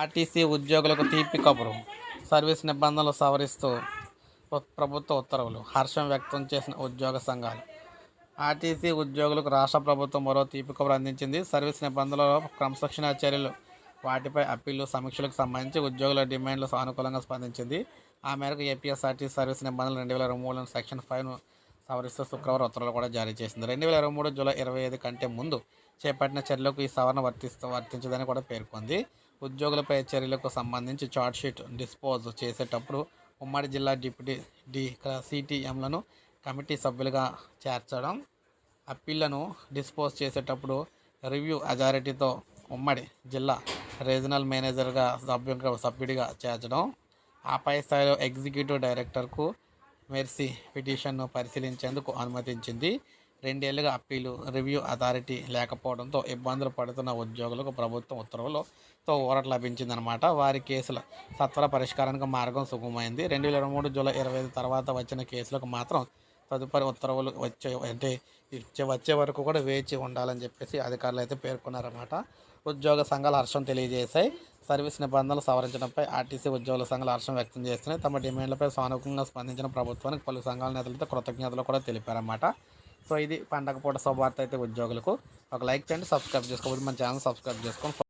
RTC ఉద్యోగులకు తీపి కబురు. సర్వీస్ నిబంధనలు సవరిస్తూ ప్రభుత్వ ఉత్తర్వులు. హర్షం వ్యక్తం చేసిన ఉద్యోగ సంఘాలు. ఆర్టీసీ ఉద్యోగులకు రాష్ట్ర ప్రభుత్వం మరో తీపి కబురు అందించింది. సర్వీస్ నిబంధనలలో క్రమశిక్షణ చర్యలు వాటిపై అప్పీళ్ళు సమీక్షలకు సంబంధించి ఉద్యోగుల డిమాండ్లు సానుకూలంగా స్పందించింది. ఆ మేరకు ఏపీఎస్ఆర్టీ సర్వీస్ నిబంధనలు రెండు వేల ఇరవై మూడు సెక్షన్ ఫైవ్ను సవరిస్తూ శుక్రవారం ఉత్తర్వులు కూడా జారీ చేసింది. రెండు వేల ఇరవై మూడు జూలై ఇరవై ఐదు కంటే ముందు చేపట్టిన చర్యలకు ఈ సవరణ వర్తిస్తూ వర్తించదని కూడా పేర్కొంది. ఉద్యోగులపై చర్యలకు సంబంధించి షీట్ డిస్పోజ్ చేసేటప్పుడు ఉమ్మడి జిల్లా డిప్యూటీ డి సిటిఎంలను కమిటీ సభ్యులుగా చేర్చడం అప్పీళ్ళను డిస్పోజ్ చేసేటప్పుడు రివ్యూ అథారిటీతో ఉమ్మడి జిల్లా రీజనల్ మేనేజర్గా సభ్యుగా సభ్యుడిగా చేర్చడం ఆ పై స్థాయిలో ఎగ్జిక్యూటివ్ డైరెక్టర్కు మెర్సీ పిటిషన్ను పరిశీలించేందుకు అనుమతించింది. రెండేళ్ళుగా అప్పీలు రివ్యూ అథారిటీ లేకపోవడంతో ఇబ్బందులు పడుతున్న ఉద్యోగులకు ప్రభుత్వం ఉత్తర్వులతో ఊరట లభించిందనమాట వారి కేసుల సత్వర పరిష్కారానికి మార్గం సుగమమైంది రెండు వేల ఇరవై మూడు జూలై ఇరవై ఐదు తర్వాత వచ్చిన కేసులకు మాత్రం తదుపరి ఉత్తర్వులు వచ్చే అంటే ఇచ్చే వచ్చే వరకు కూడా వేచి ఉండాలని చెప్పేసి అధికారులు అయితే పేర్కొన్నారన్నమాట. ఉద్యోగ సంఘాలు హర్షం తెలియజేశాయి. సర్వీస్ నిబంధనలు సవరించడంపై ఆర్టీసీ ఉద్యోగుల సంఘాలు హర్షం వ్యక్తం చేస్తున్నాయి. తమ డిమాండ్లపై సానుకూలంగా స్పందించిన ప్రభుత్వానికి పలు సంఘాల నేతలతో కృతజ్ఞతలు కూడా తెలిపారన్నమాట. సో ఇది పండగ పూట శుభవార్త అయితే ఉద్యోగులకు. ఒక లైక్ చేయండి సబ్స్క్రైబ్ చేసుకోకపోతే మన ఛానల్ సబ్స్క్రైబ్ చేసుకొని